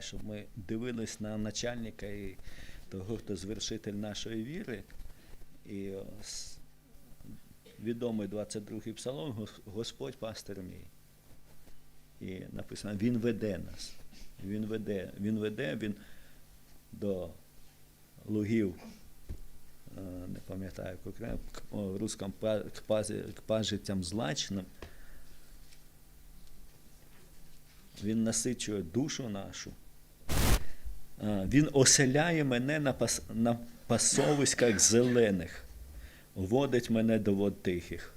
щоб ми дивились на начальника і того, хто звершитель нашої віри. І відомий 22-й псалом Господь пастир мій. І написано, Він веде нас. Він веде, він веде, він до лугів, е, не пам'ятаю, к- к, к пажитям злачним. Він насичує душу нашу. Він оселяє мене на, пас, на пасовиськах зелених, водить мене до вод тихих.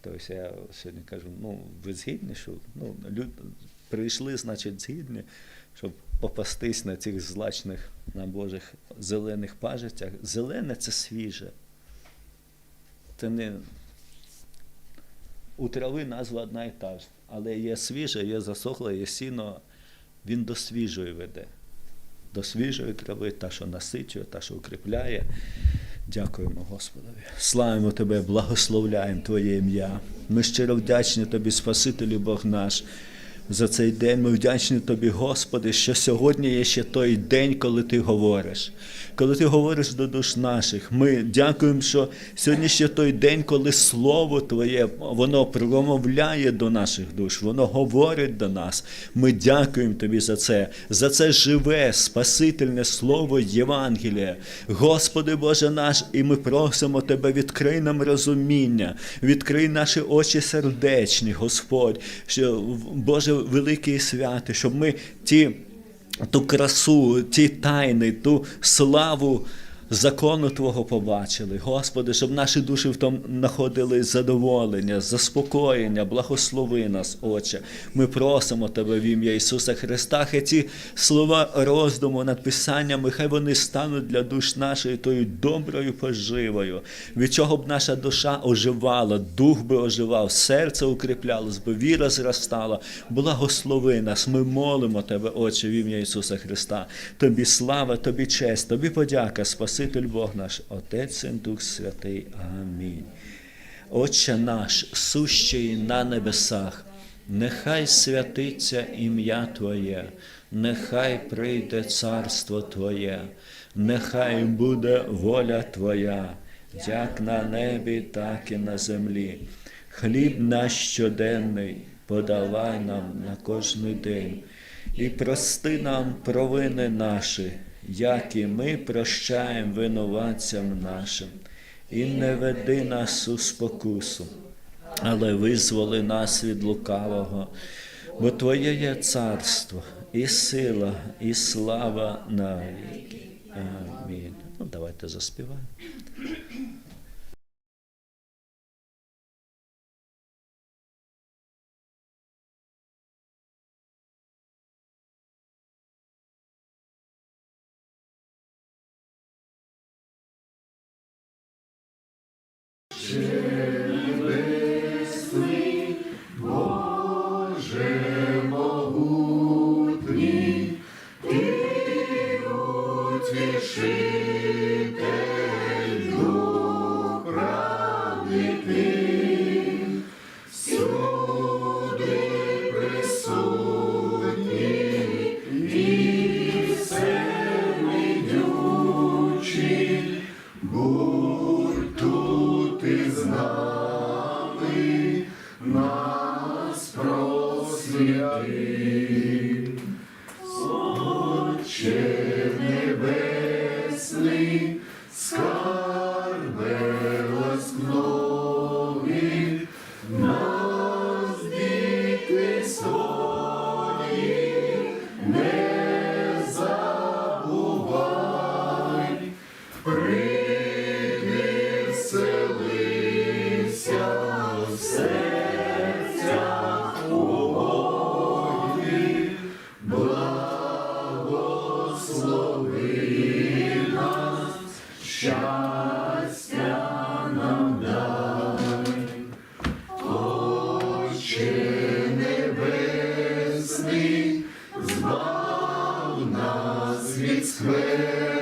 Тобто я сьогодні кажу, ну, ви згідні, що ну, люд, прийшли, значить, згідні, щоб попастись на цих злачних, на Божих зелених пажитях. Зелене це свіже. Це не у трави назва одна і та ж, але є свіже, є засохле, є сіно, він до свіжої веде. До свіжої трави, та, що насичує, та, що укріпляє. Дякуємо Господові. Славимо Тебе, благословляємо Твоє ім'я. Ми щиро вдячні Тобі, Спасителю Бог наш. За цей день ми вдячні Тобі, Господи, що сьогодні є ще той день, коли Ти говориш. Коли Ти говориш до душ наших, ми дякуємо, що сьогодні ще той день, коли Слово Твоє, воно промовляє до наших душ, воно говорить до нас. Ми дякуємо Тобі за це, за це живе, спасительне Слово Євангелія. Господи Боже наш, і ми просимо Тебе, відкрий нам розуміння, відкрий наші очі сердечні, Господь, що Боже великий святи, щоб ми ті ту красу, ті тайни, ту славу закону Твого побачили. Господи, щоб наші душі в тому знаходили задоволення, заспокоєння, благослови нас, Отче. Ми просимо Тебе в ім'я Ісуса Христа. Хай ці слова роздуму над Писаннями, хай вони стануть для душ нашої тою доброю поживою, від чого б наша душа оживала, дух би оживав, серце укріплялось би, віра зростала. Благослови нас. Ми молимо Тебе, Отче, в ім'я Ісуса Христа. Тобі слава, Тобі честь, Тобі подяка, Спаситель Бог наш, Отець Син, Дух Святий. Амінь. Отче наш, сущий на небесах, нехай святиться ім'я Твоє, нехай прийде царство Твоє, нехай буде воля Твоя, як на небі, так і на землі. Хліб наш щоденний подавай нам на кожний день, і прости нам провини наші, як і ми прощаємо винуватцям нашим, і не веди нас у спокусу, але визволи нас від лукавого, бо Твоє є царство, і сила, і слава навіки. Амінь. Ну, давайте заспіваємо. Oh. Хай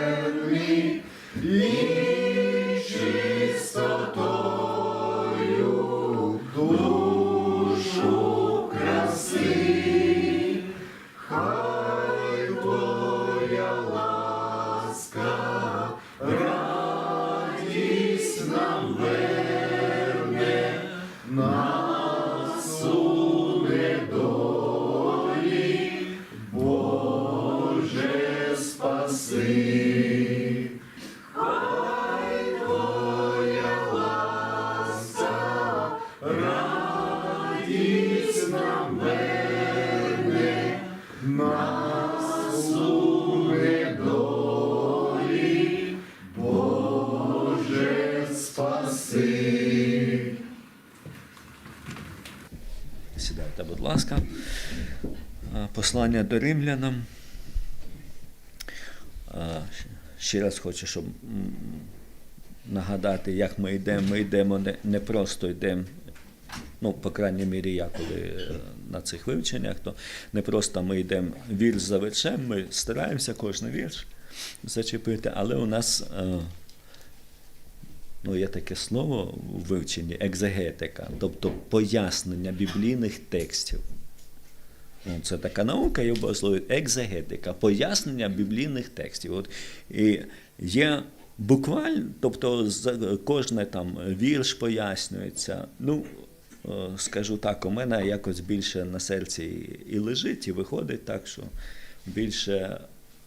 Відкривайте, будь ласка. Е, Послання до римлянам. Е, Ще раз хочу, щоб нагадати, як ми йдемо. Ми йдемо не, не просто йдемо, ну, по крайній мірі, я коли е, на цих вивченнях, то не просто ми йдемо вірш за віршем, ми стараємося кожен вірш зачепити, але у нас. Ну, є таке слово у вивченні екзегетика, тобто пояснення біблійних текстів. Ну, це така наука і обов'язково екзегетика, пояснення біблійних текстів. От, і є буквально, тобто кожне там вірш пояснюється. Ну, е, скажу так, у мене якось більше на серці і лежить, і виходить так, що більше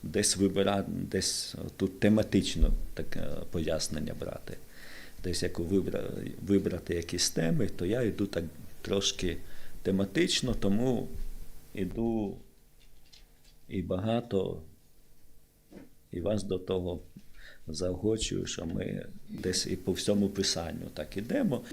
десь вибирати, десь тут тематично таке пояснення брати. Десь як вибрати, вибрати якісь теми, то я йду так трошки тематично, тому іду і багато, і вас до того заохочую, що ми десь і по всьому писанню так ідемо,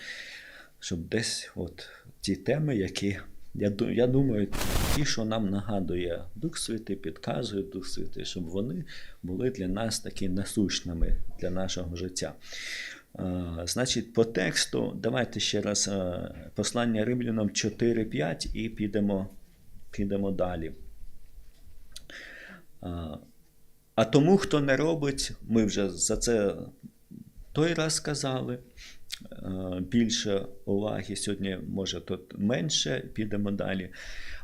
щоб десь от ті теми, які, я, я думаю, ті, що нам нагадує Дух Святий, підказує Дух Святий, щоб вони були для нас такі насущними для нашого життя. Значить, по тексту, давайте ще раз послання римлянам 4.5 і підемо, підемо далі. А тому, хто не робить, ми вже за це той раз сказали. Більше уваги сьогодні, може, тут менше, підемо далі.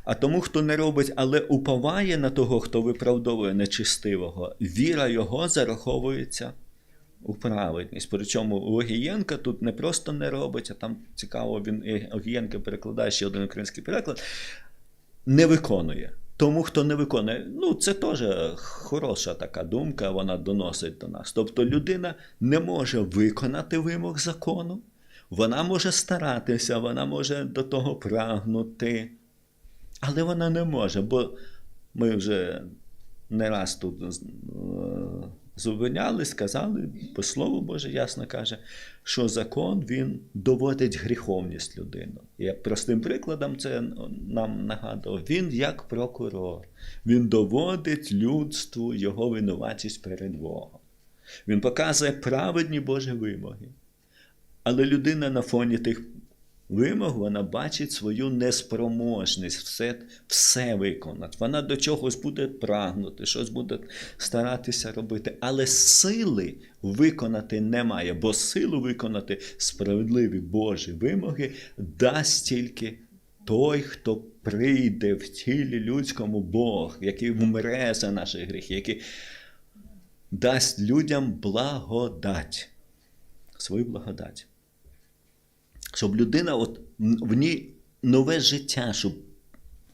А тому, хто не робить, але уповає на того, хто виправдовує нечистивого, віра його зараховується у праведність. Причому Огієнка тут не просто не робить, а там цікаво, він Огієнка перекладає ще один український переклад, не виконує. Тому, хто не виконує, ну це теж хороша така думка, вона доносить до нас. Тобто людина не може виконати вимог закону, вона може старатися, вона може до того прагнути, але вона не може, бо ми вже не раз тут е, зупиняли, сказали, бо Слово Боже ясно каже, що закон він доводить гріховність людини. Я простим прикладом це нам нагадував. Він як прокурор, він доводить людству його винуватість перед Богом. Він показує праведні Божі вимоги. Але людина на фоні тих вимог вона бачить свою неспроможність все, все виконати. Вона до чогось буде прагнути, щось буде старатися робити, але сили виконати немає, бо силу виконати справедливі Божі вимоги дасть тільки той, хто прийде в тілі людському Бог, який вмре за наші гріхи, який дасть людям благодать, свою благодать щоб людина, от в ній нове життя, щоб,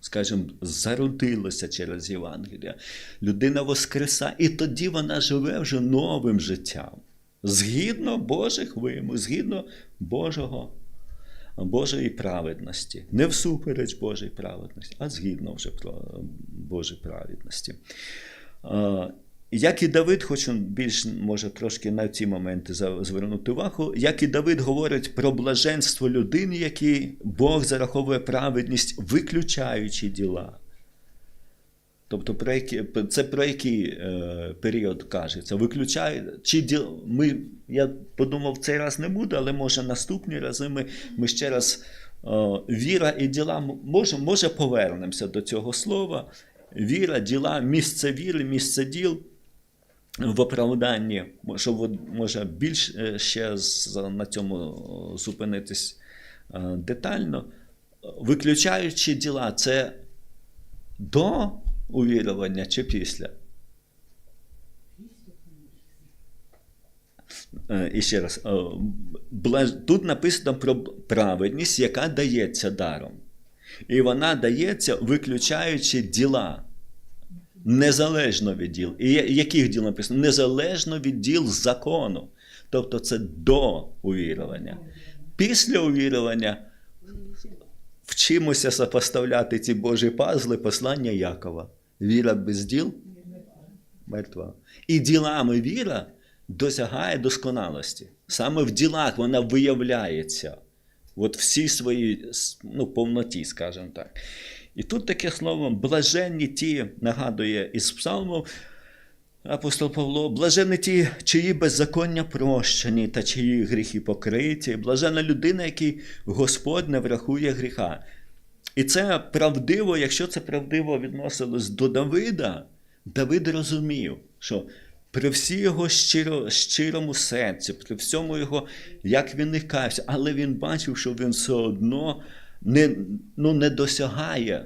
скажімо, зародилося через Євангелія. Людина воскреса, і тоді вона живе вже новим життям. Згідно Божих вимог, згідно Божого, Божої праведності. Не всупереч Божої праведності, а згідно вже Божої праведності. Як і Давид, хочу більш може трошки на ці моменти звернути увагу, як і Давид говорить про блаженство людини, якій Бог зараховує праведність, виключаючи діла. Тобто, про які, це про який е, період кажеться? Виключає, чи діл, ми, я подумав, цей раз не буде, але може наступні рази ми, ми ще раз е, віра і діла, може, може повернемося до цього слова. Віра, діла, місце віри, місце діл в оправданні, от, може більш е, ще на цьому е, зупинитись е, детально. Виключаючи діла, це до увірування чи після? І ще раз, тут написано про праведність, яка дається даром. І вона дається, виключаючи діла. Незалежно від діл. І яких діл написано? Незалежно від діл закону. Тобто це до увірування. Після увірування вчимося сопоставляти ці Божі пазли послання Якова. Віра без діл мертва. І ділами віра досягає досконалості. Саме в ділах вона виявляється. от всій своїй ну, повноті, скажімо так. І тут таке слово блаженні ті, нагадує із псалму, Апостол Павло, блажені ті, чиї беззаконня прощені та чиї гріхи покриті, блажена людина, який Господь не врахує гріха. І це правдиво, якщо це правдиво відносилось до Давида, Давид розумів, що при всій його щиро, щирому серці, при всьому його, як він не каявся, але він бачив, що він все одно не, ну, не досягає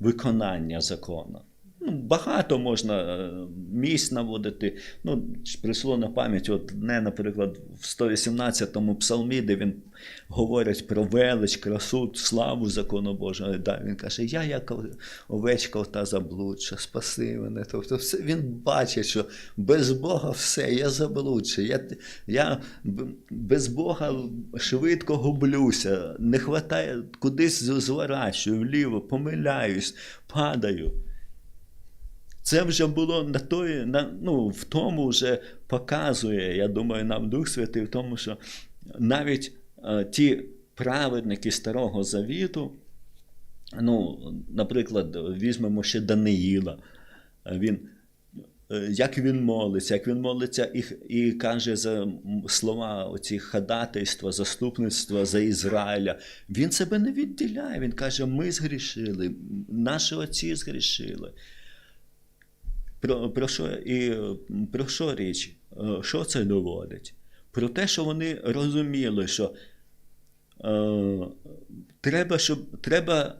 виконання закону. Ну, багато можна е, місць наводити. Ну, прийшло на пам'ять, от не, наприклад, в 118-му псалмі, де він говорить про велич, красу, славу закону Божого. Да, він каже: Я як овечка та заблудша, спаси мене. Тобто все, він бачить, що без Бога все, я заблудший. Я, я без Бога швидко гублюся, не хватає, кудись зворачую, вліво, помиляюсь, падаю. Це вже було на той, на, ну, в тому вже показує, я думаю, нам Дух Святий, в тому, що навіть е, ті праведники Старого Завіту, ну, наприклад, візьмемо ще Даниїла, він, е, як він молиться, як він молиться і, і каже за слова оці ходатайства, заступництва за Ізраїля. Він себе не відділяє. Він каже: ми згрішили, наші отці згрішили. Про, про, що, і, про що річ? Е, Що це доводить? Про те, що вони розуміли, що е, треба, щоб треба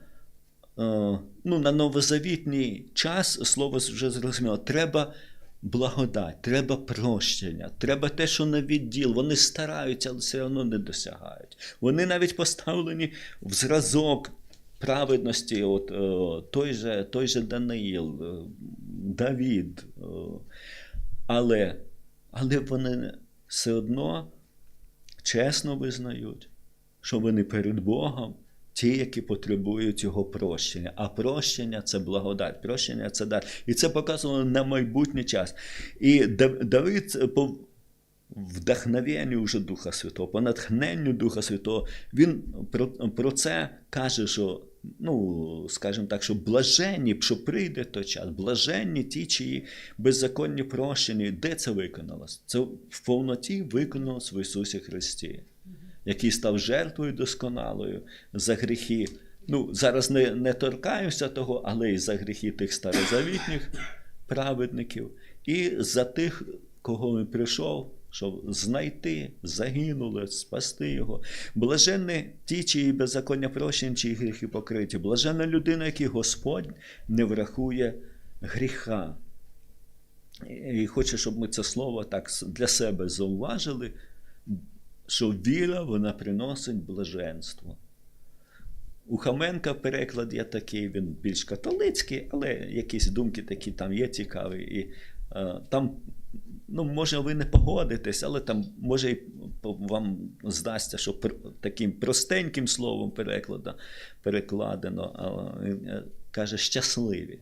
е, ну, на новозавітній час, слово вже зрозуміло, треба благодать, треба прощення, треба те, що на відділ. Вони стараються, але все одно не досягають. Вони навіть поставлені в зразок праведності, от, е, той, же, той же Даниїл, е, Давід. е, але, але вони все одно чесно визнають, що вони перед Богом ті, які потребують його прощення. А прощення це благодать, прощення це дар. І це показано на майбутній час. І Давид вдохновенню вже Духа Святого, по натхненню Духа Святого, він про, про це каже, що, ну, скажімо так, що блаженні, що прийде той час, блаженні ті, чиї беззаконні прощені. Де це виконалось? Це в повноті виконалось в Ісусі Христі, який став жертвою досконалою за гріхи. Ну, зараз не, не торкаюся того, але і за гріхи тих старозавітніх праведників, і за тих, кого він прийшов, щоб знайти, загинули, спасти його. Блаженні ті, чиї беззаконня прощені, чиї гріхи покриті. Блаженна людина, який Господь не врахує гріха. І хочу, щоб ми це слово так для себе зауважили, що віра вона приносить блаженство. У Хаменка переклад є такий, він більш католицький, але якісь думки такі там є цікаві. І е, там, ну, може, ви не погодитесь, але там може і вам здасться, що таким простеньким словом переклада, перекладено, е, каже щасливі.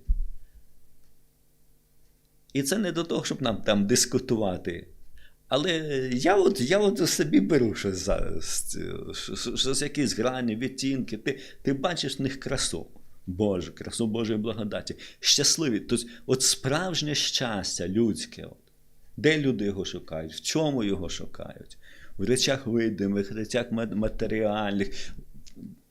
І це не до того, щоб нам там дискутувати. Але я от, я от собі беру щось зараз, щось якісь грані, відтінки. Ти, ти бачиш в них красу. Боже, красу Божої благодаті. Щасливі. Тобто, от справжнє щастя людське. Де люди його шукають? В чому його шукають? В речах видимих, в речах ма- матеріальних,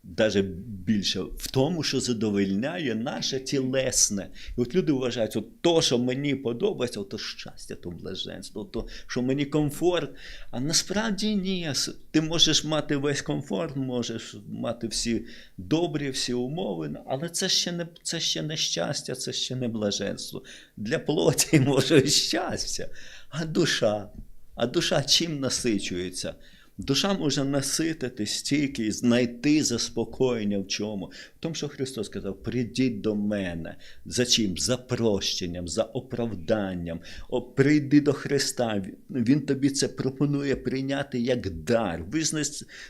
навіть більше в тому, що задовольняє наше тілесне. І от люди вважають, от то, що мені подобається, то щастя, то блаженство, то, що мені комфорт. А насправді ні. Ти можеш мати весь комфорт, можеш мати всі добрі, всі умови, але це ще не, це ще не щастя, це ще не блаженство. Для плоті може щастя, а душа. А душа чим насичується? Душа може насититись тільки і знайти заспокоєння в чому? В тому, що Христос сказав: прийдіть до мене. За чим? За прощенням, за оправданням. О, прийди до Христа. Він тобі це пропонує прийняти як дар. Визнай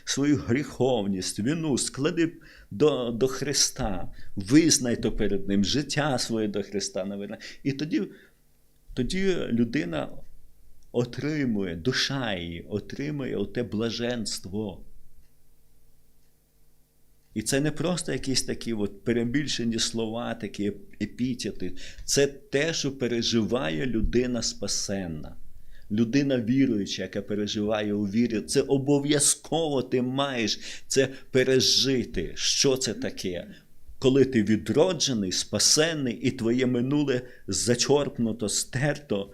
свою гріховність, вину, склади до, до Христа, визнай то перед Ним, життя своє до Христа наверне. І тоді, тоді людина отримує, душа її отримує оте блаженство. І це не просто якісь такі от перебільшені слова, такі епітети. Це те, що переживає людина спасенна. Людина віруюча, яка переживає у вірі, це обов'язково ти маєш це пережити. Що це таке? Коли ти відроджений, спасенний, і твоє минуле зачорпнуто, стерто,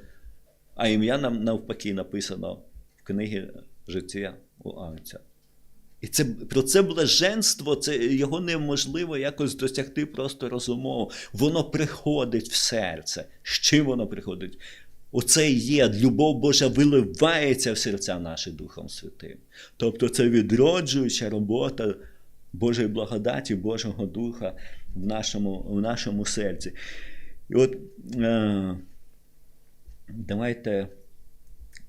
а ім'я нам навпаки написано в книгі життя у Авця. І це, про це блаженство, це його неможливо якось досягти просто розумово. Воно приходить в серце. З чим воно приходить? Оце є, любов Божа виливається в серця наші Духом Святим. Тобто це відроджуюча робота Божої благодаті, Божого Духа в нашому, в нашому серці. І от е, давайте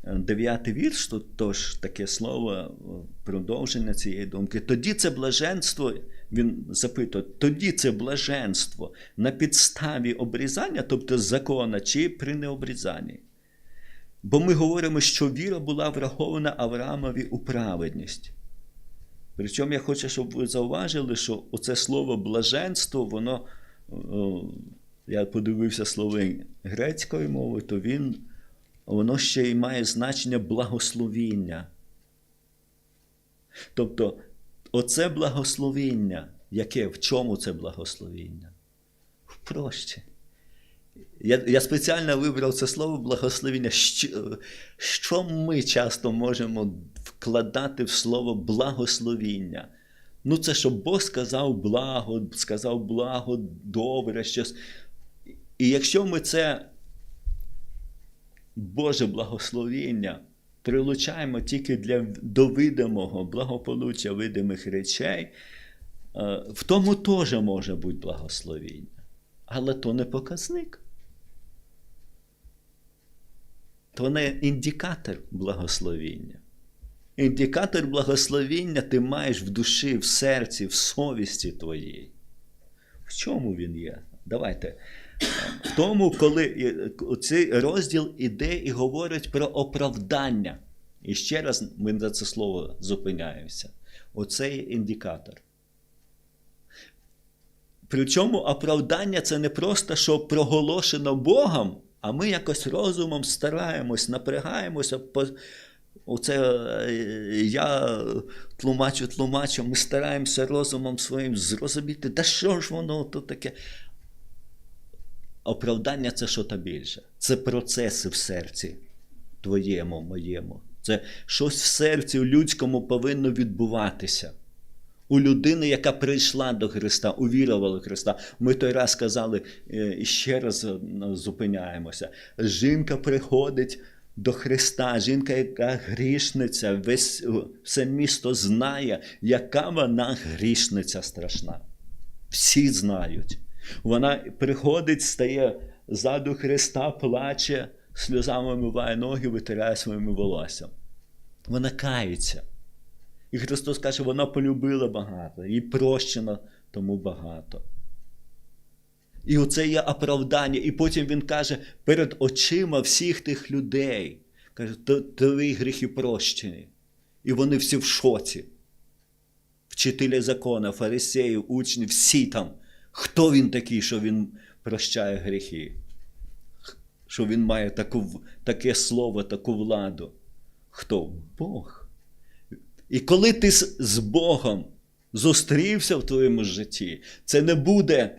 дев'ятий вірш, тут теж таке слово, продовження цієї думки. Тоді це блаженство, він запитує, тоді це блаженство на підставі обрізання, тобто закона, чи при необрізанні. Бо ми говоримо, що віра була врахована Авраамові у праведність. Причому я хочу, щоб ви зауважили, що оце слово блаженство, воно, о, я подивився слово грецької мови, то він воно ще й має значення благословіння. Тобто, оце благословіння, яке в чому це благословіння? В прощі. Я я спеціально вибрав це слово благословіння. Що, що ми часто можемо вкладати в слово благословіння? Ну, це щоб Бог сказав благо, сказав благо, добре щось. І якщо ми це Боже благословіння прилучаємо тільки для до видимого благополуччя видимих речей, в тому теж може бути благословіння. Але то не показник. То не індикатор благословіння. Індикатор благословіння ти маєш в душі, в серці, в совісті твоїй. В чому він є? Давайте. В тому, коли цей розділ іде і говорить про оправдання. І ще раз ми на це слово зупиняємося. Оцей індикатор. Причому оправдання це не просто, що проголошено Богом, а ми якось розумом стараємось, напрягаємося. Оце я тлумачу, тлумачу, ми стараємося розумом своїм зрозуміти, да що ж воно тут таке. Оправдання це що то більше. Це процеси в серці твоєму, моєму. Це щось в серці у людському повинно відбуватися. У людини, яка прийшла до Христа, увірувала в Христа. Ми той раз сказали і ще раз зупиняємося. Жінка приходить до Христа, жінка, яка грішниця, весь, все місто знає, яка вона грішниця страшна. Всі знають. Вона приходить, стає ззаду Христа, плаче, сльозами миває ноги, витирає своїми волоссям. Вона кається. І Христос каже, вона полюбила багато, їй прощено тому багато. І оце є оправдання. І потім він каже, перед очима всіх тих людей. Каже, твої гріхи прощені. І вони всі в шоці. Вчителі закона, фарисеї, учні, всі там. Хто він такий, що він прощає гріхи? Що він має таку, таке слово, таку владу? Хто? Бог. І коли ти з Богом зустрівся в твоєму житті, це не буде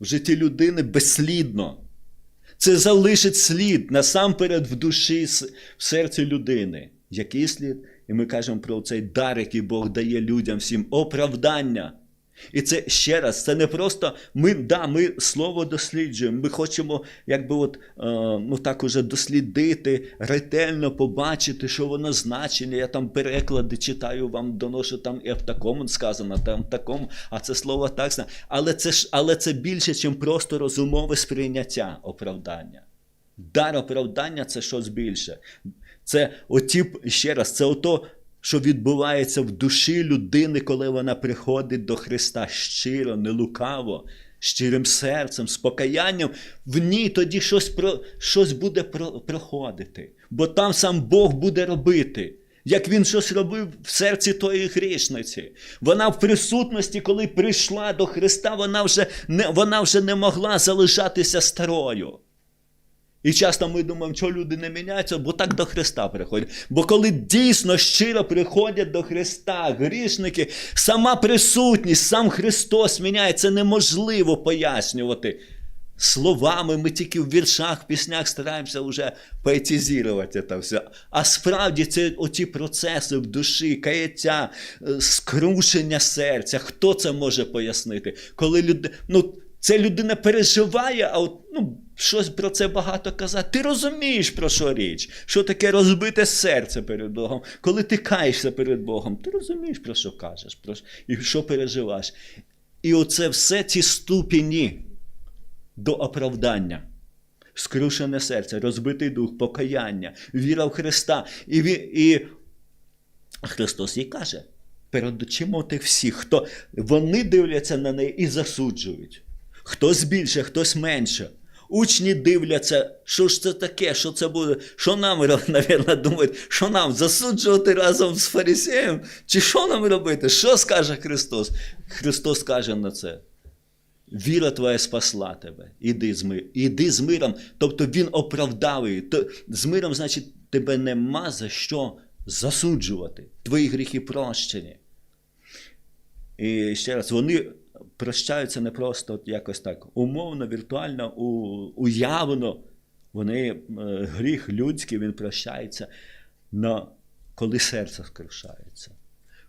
в житті людини безслідно. Це залишить слід насамперед в душі, в серці людини. Який слід? І ми кажемо про цей дар, який Бог дає людям всім оправдання. І це ще раз, це не просто ми да, ми слово досліджуємо. Ми хочемо, якби от, е, ну так уже дослідити, ретельно побачити, що воно значення. Я там переклади читаю, вам доношу там і в такому сказано, там в такому, а це слово так знає. Але це ж, але це більше, ніж просто розумове сприйняття оправдання. Дар оправдання це щось більше. Це оті, ще раз, це ото що відбувається в душі людини, коли вона приходить до Христа щиро, нелукаво, щирим серцем, з покаянням, в ній тоді щось про, щось буде про, проходити. Бо там сам Бог буде робити. як він щось робив в серці тої грішниці. Вона в присутності, коли прийшла до Христа, вона вже не, вона вже не могла залишатися старою. І часто ми думаємо, що люди не міняються, бо так до Христа приходять. Бо коли дійсно щиро приходять до Христа, грішники, сама присутність, сам Христос міняє, це неможливо пояснювати. Словами ми тільки в віршах, піснях стараємося вже поетизувати це все. А справді це оті процеси в душі, каяття, е, скрушення серця. Хто це може пояснити? Коли люди, ну, це людина переживає, а от, ну, щось про це багато казати. Ти розумієш, про що річ, що таке розбите серце перед Богом. Коли ти каєшся перед Богом, ти розумієш, про що кажеш, про що, і що переживаєш. І оце все ці ступені до оправдання. Скрушене серце, розбитий дух, покаяння, віра в Христа. І, і Христос їй каже: перед очима тих всіх, хто вони дивляться на неї і засуджують. Хтось більше, хтось менше. Учні дивляться, що ж це таке, що це буде, що нам, мабуть, думають, що нам засуджувати разом з фарисеєм, чи що нам робити? Що скаже Христос? Христос каже на це. Віра твоя спасла тебе. Іди з миром. Іди з миром. Тобто він оправдав її. З миром, значить, тебе нема за що засуджувати. Твої гріхи прощені. І ще раз, вони прощаються не просто якось так умовно, віртуально, уявно. Вони, е, гріх людський, він прощається, на, коли серце скрушається.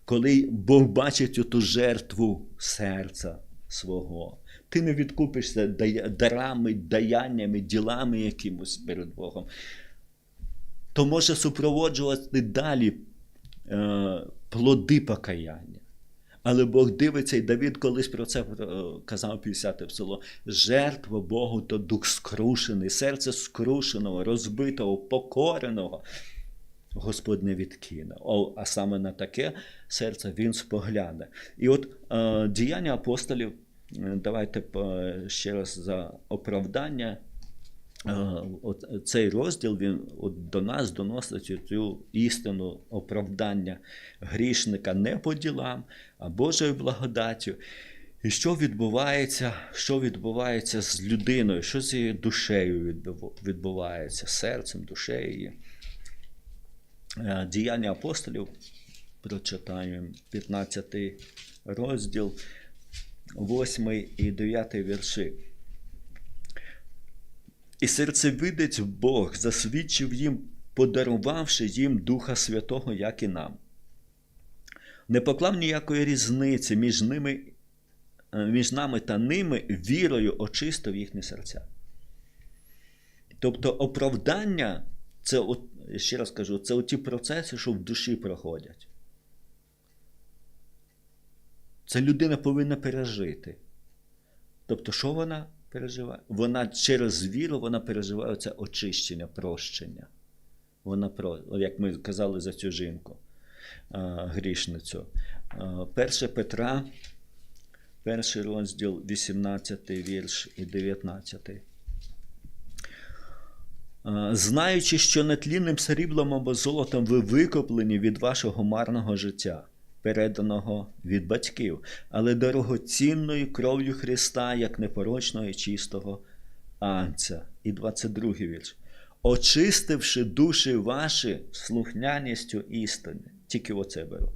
Коли Бог бачить ту жертву серця свого. Ти не відкупишся дарами, даяннями, ділами якимось перед Богом. То може супроводжувати далі е, плоди покаяння. Але Бог дивиться, і Давід колись про це е, казав 50 псалом. Жертва Богу то дух скрушений, серце скрушеного, розбитого, покореного. Господь не відкине. О, а саме на таке серце він спогляне. І от е, діяння апостолів, е, давайте е, ще раз за оправдання. Е, от цей розділ він от до нас доносить цю істину оправдання грішника не по ділам, а Божою благодаттю. І що відбувається, що відбувається з людиною, що з її душею відбувається, серцем, душею її. Е, Діяння апостолів прочитаємо 15 розділ, 8 і 9 вірші. І серцевидець Бог засвідчив їм, подарувавши їм Духа Святого, як і нам. Не поклав ніякої різниці між ними, е, між нами та ними вірою очистив їхні серця. Тобто оправдання, це, от, ще раз кажу, це ті процеси, що в душі проходять. Це людина повинна пережити. Тобто, що вона переживає? Вона через віру вона переживає це очищення, прощення. Вона як ми казали за цю жінку, грішницю. 1 Петра, перший розділ, 18 вірш і 19. Знаючи, що нетлінним сріблом або золотом ви викоплені від вашого марного життя, переданого від батьків, але дорогоцінною кров'ю Христа, як непорочного і чистого анця. І 22 вірш. Очистивши душі ваші слухняністю істини. Тільки оце беру.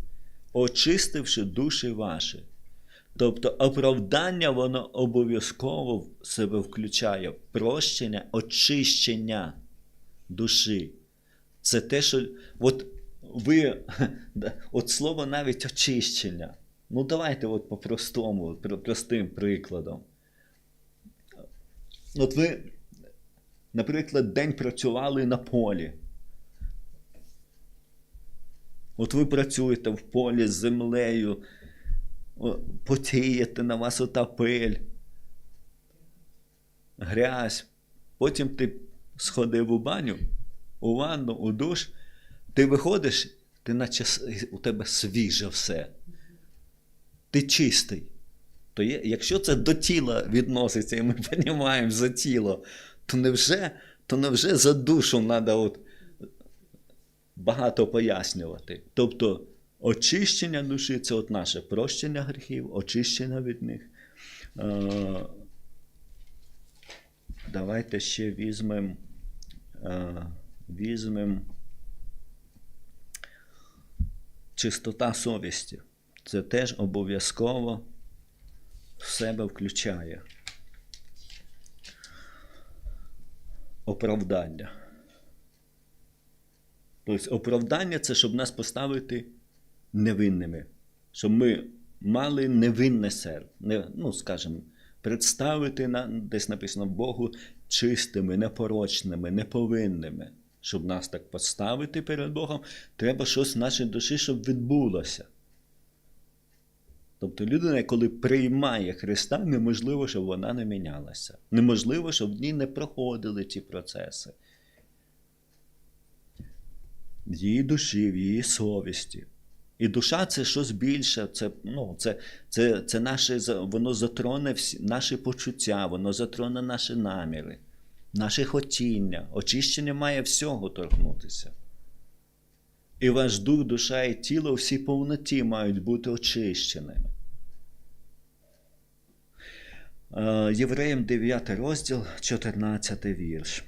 Очистивши душі ваші. Тобто оправдання воно обов'язково в себе включає прощення, очищення душі. Це те, що от ви, от слово навіть очищення. Ну, давайте от по-простому, простим прикладом. От ви, наприклад, день працювали на полі. От ви працюєте в полі з землею, потієте на вас ота пиль, грязь. Потім ти сходив у баню, у ванну, у душ, ти виходиш, ти наче у тебе свіже все. Ти чистий. То є, якщо це до тіла відноситься, і ми розуміємо за тіло, то невже, то невже за душу треба багато пояснювати. Тобто, очищення душі це от наше прощення гріхів, очищення від них. Давайте ще візьмемо. Візьмемо чистота совісті. Це теж обов'язково в себе включає. Оправдання. Тобто оправдання це щоб нас поставити невинними, щоб ми мали невинне серце. Ну, скажімо, представити на, десь написано Богу чистими, непорочними, неповинними. Щоб нас так поставити перед Богом, треба щось в нашій душі, щоб відбулося. Тобто людина, коли приймає Христа, неможливо, щоб вона не мінялася. Неможливо, щоб в ній не проходили ті процеси. В її душі, в її совісті. І душа це щось більше, це, ну, це, це, це наше, воно затроне всі, наші почуття, воно затроне наші наміри, наше хотіння. Очищення має всього торкнутися. І ваш дух, душа і тіло у всій повноті мають бути очищеними. Е, Євреям 9 розділ, 14 вірш.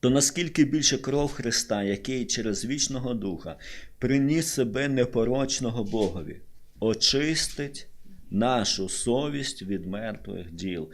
То наскільки більше кров Христа, який через вічного Духа приніс себе непорочного Богові, очистить нашу совість від мертвих діл